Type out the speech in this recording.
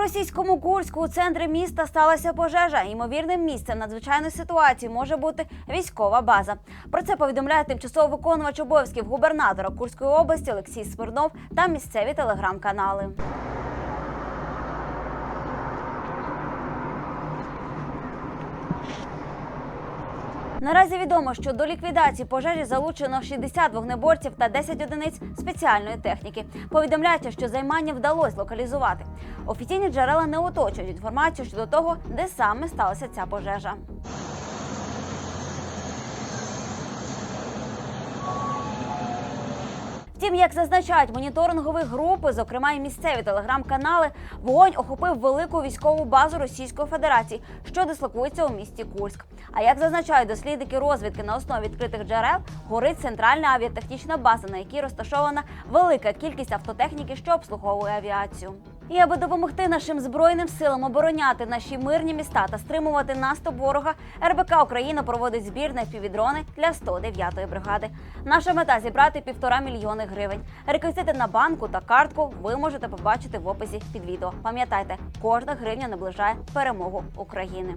російському Курську у центрі міста сталася пожежа. Ймовірним місцем надзвичайної ситуації може бути військова база. Про це повідомляє тимчасово виконувач обов'язків губернатора Курської області Олексій Смирнов та місцеві телеграм-канали. Наразі відомо, що до ліквідації пожежі залучено 60 вогнеборців та 10 одиниць спеціальної техніки. Повідомляється, що займання вдалося локалізувати. Офіційні джерела не уточують інформацію щодо того, де саме сталася ця пожежа. Втім, як зазначають моніторингові групи, зокрема і місцеві телеграм-канали, вогонь охопив велику військову базу Російської Федерації, що дислокується у місті Курськ. А як зазначають дослідники розвідки на основі відкритих джерел, горить центральна авіатехнічна база, на якій розташована велика кількість автотехніки, що обслуговує авіацію. І аби допомогти нашим збройним силам обороняти наші мирні міста та стримувати наступ ворога, РБК Україна проводить збір на півдрони для 109-ї бригади. Наша мета зібрати півтора мільйони гривень. Реквізити на банку та картку ви можете побачити в описі під відео. Пам'ятайте, кожна гривня наближає перемогу України.